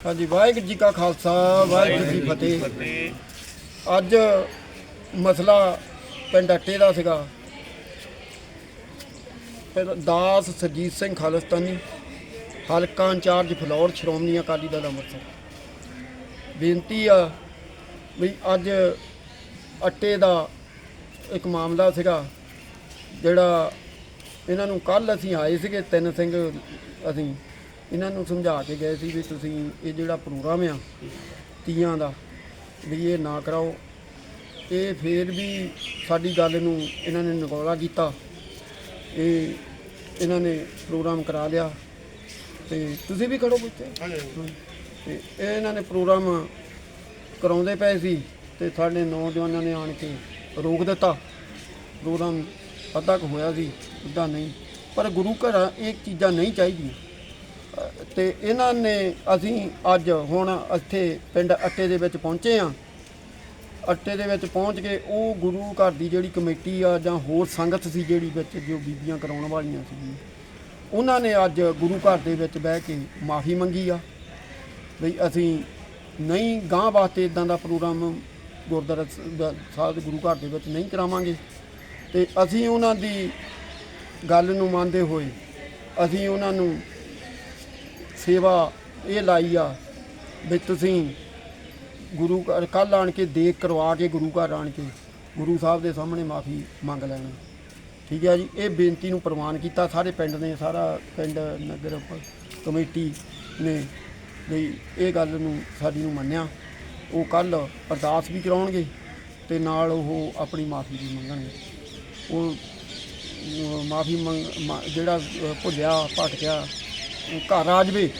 ਹਾਂਜੀ, ਵਾਹਿਗੁਰੂ ਜੀ ਕਾ ਖਾਲਸਾ, ਵਾਹਿਗੁਰੂ ਜੀ ਕੀ ਫਤਿਹ। ਅੱਜ ਮਸਲਾ ਪਿੰਡ ਅੱਟੇ ਦਾ ਸੀਗਾ। ਫਿਰ ਦਾਸ ਸਰਜੀਤ ਸਿੰਘ ਖਾਲਸਤਾਨੀ, ਹਲਕਾ ਇੰਚਾਰਜ ਫਲੌਰ, ਸ਼੍ਰੋਮਣੀ ਅਕਾਲੀ ਦਲ ਅੰਮ੍ਰਿਤਸਰ। ਬੇਨਤੀ ਆ ਵੀ ਅੱਜ ਅੱਟੇ ਦਾ ਇੱਕ ਮਾਮਲਾ ਸੀਗਾ, ਜਿਹੜਾ ਇਹਨਾਂ ਨੂੰ ਕੱਲ ਅਸੀਂ ਆਏ ਸੀਗੇ, ਤਿੰਨ ਸਿੰਘ ਅਸੀਂ। ਇਹਨਾਂ ਨੂੰ ਸਮਝਾ ਕੇ ਗਏ ਸੀ ਵੀ ਤੁਸੀਂ ਇਹ ਜਿਹੜਾ ਪ੍ਰੋਗਰਾਮ ਆ ਤੀਆਂ ਦਾ ਵੀ ਇਹ ਨਾ ਕਰਾਓ। ਇਹ ਫੇਰ ਵੀ ਸਾਡੀ ਗੱਲ ਨੂੰ ਇਹਨਾਂ ਨੇ ਨਗੌਲਾ ਕੀਤਾ। ਇਹ ਇਹਨਾਂ ਨੇ ਪ੍ਰੋਗਰਾਮ ਕਰਾ ਲਿਆ। ਤੇ ਤੁਸੀਂ ਵੀ ਖੜੋ ਬੱਚੇ ਤੇ ਇਹ ਇਹਨਾਂ ਨੇ ਪ੍ਰੋਗਰਾਮ ਕਰਾਉਂਦੇ ਪਏ ਸੀ ਤੇ ਸਾਡੇ ਨੌਜਵਾਨਾਂ ਨੇ ਆਣ ਕੇ ਰੋਕ ਦਿੱਤਾ। ਪ੍ਰੋਗਰਾਮ ਅੱਧਾ ਕੁ ਹੋਇਆ ਸੀ ਅੱਧਾ ਨਹੀਂ। ਪਰ ਗੁਰੂ ਘਰ ਇਹ ਚੀਜ਼ਾਂ ਨਹੀਂ ਚਾਹੀਦੀਆਂ। ਅ, ਤੇ ਇਹਨਾਂ ਨੇ ਅਸੀਂ ਅੱਜ ਹੁਣ ਇੱਥੇ ਪਿੰਡ ਅੱਟੇ ਦੇ ਵਿੱਚ ਪਹੁੰਚੇ ਆ ਅੱਟੇ ਦੇ ਵਿੱਚ ਪਹੁੰਚ ਕੇ ਉਹ ਗੁਰੂ ਘਰ ਦੀ ਜਿਹੜੀ ਕਮੇਟੀ ਆ ਜਾਂ ਹੋਰ ਸੰਗਤ ਸੀ ਜਿਹੜੀ ਵਿੱਚ ਜੋ ਬੀਬੀਆਂ ਕਰਾਉਣ ਵਾਲੀਆਂ ਸੀ ਉਹਨਾਂ ਨੇ ਅੱਜ ਗੁਰੂ ਘਰ ਦੇ ਵਿੱਚ ਬਹਿ ਕੇ ਮਾਫੀ ਮੰਗੀ ਆ ਵੀ ਅਸੀਂ ਨਹੀਂ ਗਾਂ ਵਾਸਤੇ ਇਦਾਂ ਦਾ ਪ੍ਰੋਗਰਾਮ ਗੁਰਦੁਆਰਾ ਸਾਹਿਬ ਗੁਰੂ ਘਰ ਦੇ ਵਿੱਚ ਨਹੀਂ ਕਰਾਵਾਂਗੇ। ਤੇ ਅਸੀਂ ਉਹਨਾਂ ਦੀ ਗੱਲ ਨੂੰ ਮੰਨਦੇ ਹੋਏ ਅਸੀਂ ਉਹਨਾਂ ਨੂੰ ਸੇਵਾ ਇਹ ਲਾਈ ਆ ਵੀ ਤੁਸੀਂ ਗੁਰੂ ਘਰ ਕੱਲ੍ਹ ਆਣ ਕੇ ਦੇਖ ਕਰਵਾ ਕੇ ਗੁਰੂ ਘਰ ਆਣ ਕੇ ਗੁਰੂ ਸਾਹਿਬ ਦੇ ਸਾਹਮਣੇ ਮਾਫੀ ਮੰਗ ਲੈਣਾ। ਠੀਕ ਹੈ ਜੀ, ਇਹ ਬੇਨਤੀ ਨੂੰ ਪ੍ਰਵਾਨ ਕੀਤਾ। ਸਾਰੇ ਪਿੰਡ ਨੇ, ਸਾਰਾ ਪਿੰਡ, ਨਗਰ ਕਮੇਟੀ ਨੇ ਲਈ ਇਹ ਗੱਲ ਨੂੰ ਸਾਡੀ ਨੂੰ ਮੰਨਿਆ। ਉਹ ਕੱਲ ਅਰਦਾਸ ਵੀ ਕਰਾਉਣਗੇ ਤੇ ਨਾਲ ਉਹ ਆਪਣੀ ਮਾਫੀ ਵੀ ਮੰਗਣਗੇ। ਉਹ ਮਾਫੀ ਮੰਗ, ਮਾ- ਜਿਹੜਾ ਭੁੱਲਿਆ, ਭਟਕਿਆ ਘਰ ਆ ਜਾਵੇ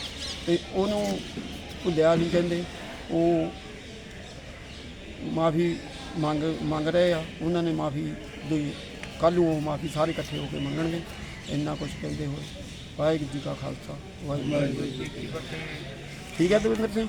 ਤੇ ਉਹਨੂੰ ਭੁੱਲਿਆ ਨਹੀਂ ਕਹਿੰਦੇ। ਉਹ ਮਾਫੀ ਮੰਗ ਮੰਗ ਰਹੇ ਆ। ਉਹਨਾਂ ਨੇ ਮਾਫੀ ਦੇ ਕੱਲ੍ਹ ਨੂੰ ਉਹ ਮਾਫੀ ਸਾਰੇ ਇਕੱਠੇ ਹੋ ਕੇ ਮੰਗਣਗੇ। ਇੰਨਾ ਕੁਝ ਕਹਿੰਦੇ ਹੋਏ। ਵਾਹਿਗੁਰੂ ਜੀ ਕਾ ਖਾਲਸਾ। ਵਾਹਿਗੁਰੂ ਜੀ ਕੀ ਫਤਿਹ। ਠੀਕ ਹੈ ਦਵਿੰਦਰ ਸਿੰਘ?